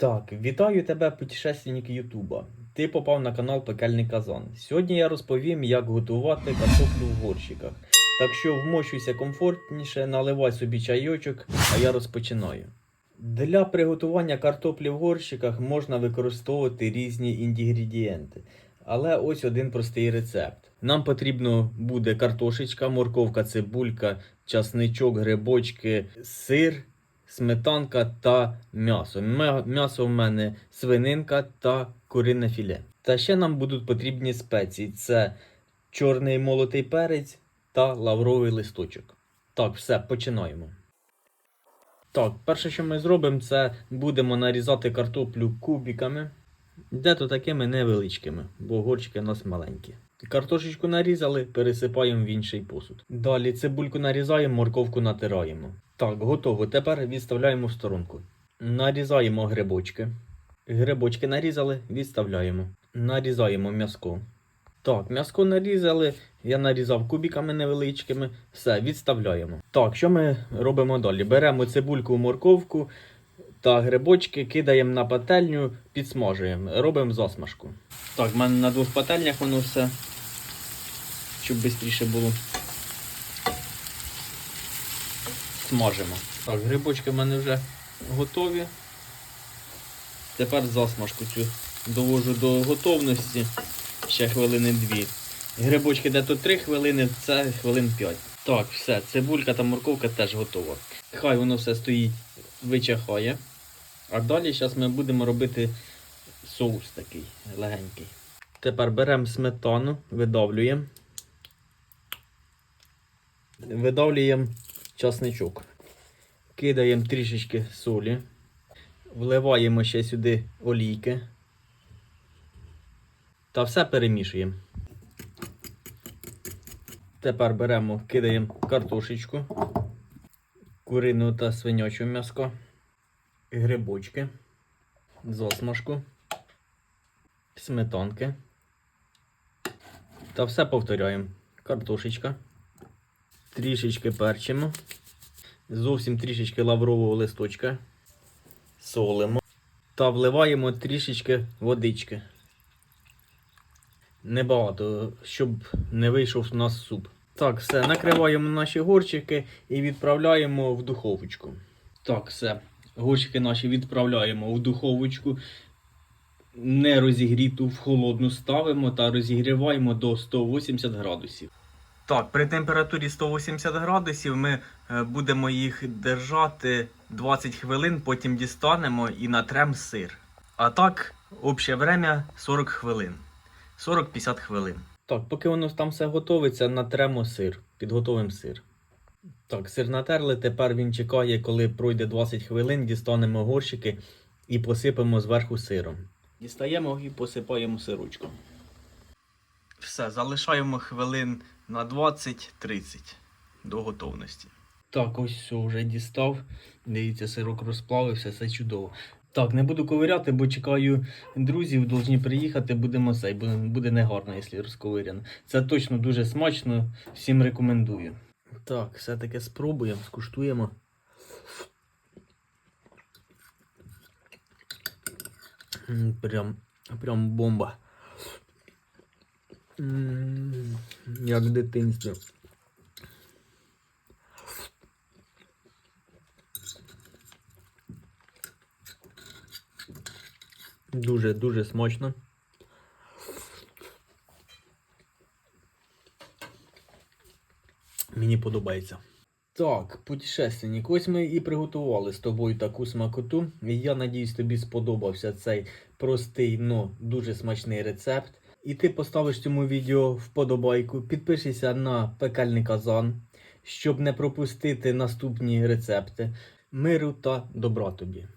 Так, вітаю тебе, путешественник Ютуба. Ти попав на канал Пекельний Казан. Сьогодні я розповім, як готувати картоплю в горщиках. Так що вмощуйся комфортніше, наливай собі чайочок, а я розпочинаю. Для приготування картоплі в горщиках можна використовувати різні інгредієнти. Але ось один простий рецепт. Нам потрібно буде картошечка, морковка, цибулька, часничок, грибочки, сир, сметанка та м'ясо. М'ясо в мене свининка та курине філе. Та ще нам будуть потрібні спеції: це чорний молотий перець та лавровий листочок. Так, все, починаємо. Так, перше, що ми зробимо, це будемо нарізати картоплю кубиками, де-то такими невеличкими, бо горчики у нас маленькі. Картошечку нарізали, пересипаємо в інший посуд. Далі цибульку нарізаємо, морковку натираємо. Так, готово. Тепер відставляємо в сторонку. Нарізаємо грибочки. Грибочки нарізали, відставляємо. Нарізаємо м'яско. Так, м'яско нарізали. Я нарізав кубиками невеличкими. Все, відставляємо. Так, що ми робимо далі? Беремо цибульку, морковку та грибочки, кидаємо на пательню, підсмажуємо. Робимо засмажку. Так, в мене на двох пательнях воно все, щоб швидше було. Смажимо. Так, грибочки в мене вже готові. Тепер засмажку цю довожу до готовності ще хвилини дві. Грибочки де то 3 хвилини, це хвилин 5. Так, все, цибулька та морковка теж готова. Хай воно все стоїть, вичахає. А далі зараз ми будемо робити соус такий легенький. Тепер беремо сметану, видавлюємо. Видавлюємо часничок. Кидаємо трішечки солі. Вливаємо ще сюди олійки. Та все перемішуємо. Тепер беремо, кидаємо картошечку, курину та свинячу м'яско, грибочки, засмажку, сметанки. Та все повторяємо. Картошечка. Трішечки перчимо. Зовсім трішечки лаврового листочка. Солимо. Та вливаємо трішечки водички. Небагато, щоб не вийшов у нас суп. Так, все, накриваємо наші горчики і відправляємо в духовочку. Так, все. Горчики наші відправляємо в духовочку. Не розігріту в холодну ставимо та розігріваємо до 180 градусів. Так, при температурі 180 градусів ми е, будемо їх держати 20 хвилин, потім дістанемо і натрем сир. А так, обще время 40 хвилин. 40-50 хвилин. Так, поки воно там все готовиться, натремо сир. Підготовимо сир. Так, сир натерли, тепер він чекає, коли пройде 20 хвилин, дістанемо горщики і посипемо зверху сиром. Дістаємо і посипаємо сирочком. Все, залишаємо хвилин на 20-30 до готовності. Так, ось все, вже дістав. Дивіться, сирок розплавився, все чудово. Так, не буду ковиряти, бо чекаю друзів, повинні приїхати, будемо цей, буде, негарно, якщо розковиряно. Це точно дуже смачно, всім рекомендую. Так, все-таки спробуємо, скуштуємо. Прям, прям бомба. Як в. Дуже дуже смачно. Мені подобається. Так, путешественник, ось ми і приготували з тобою таку смакоту. Я надіюсь, тобі сподобався цей простий, но дуже смачний рецепт. І ти поставиш цьому відео вподобайку, підпишися на пекельний казан, щоб не пропустити наступні рецепти. Миру та добра тобі.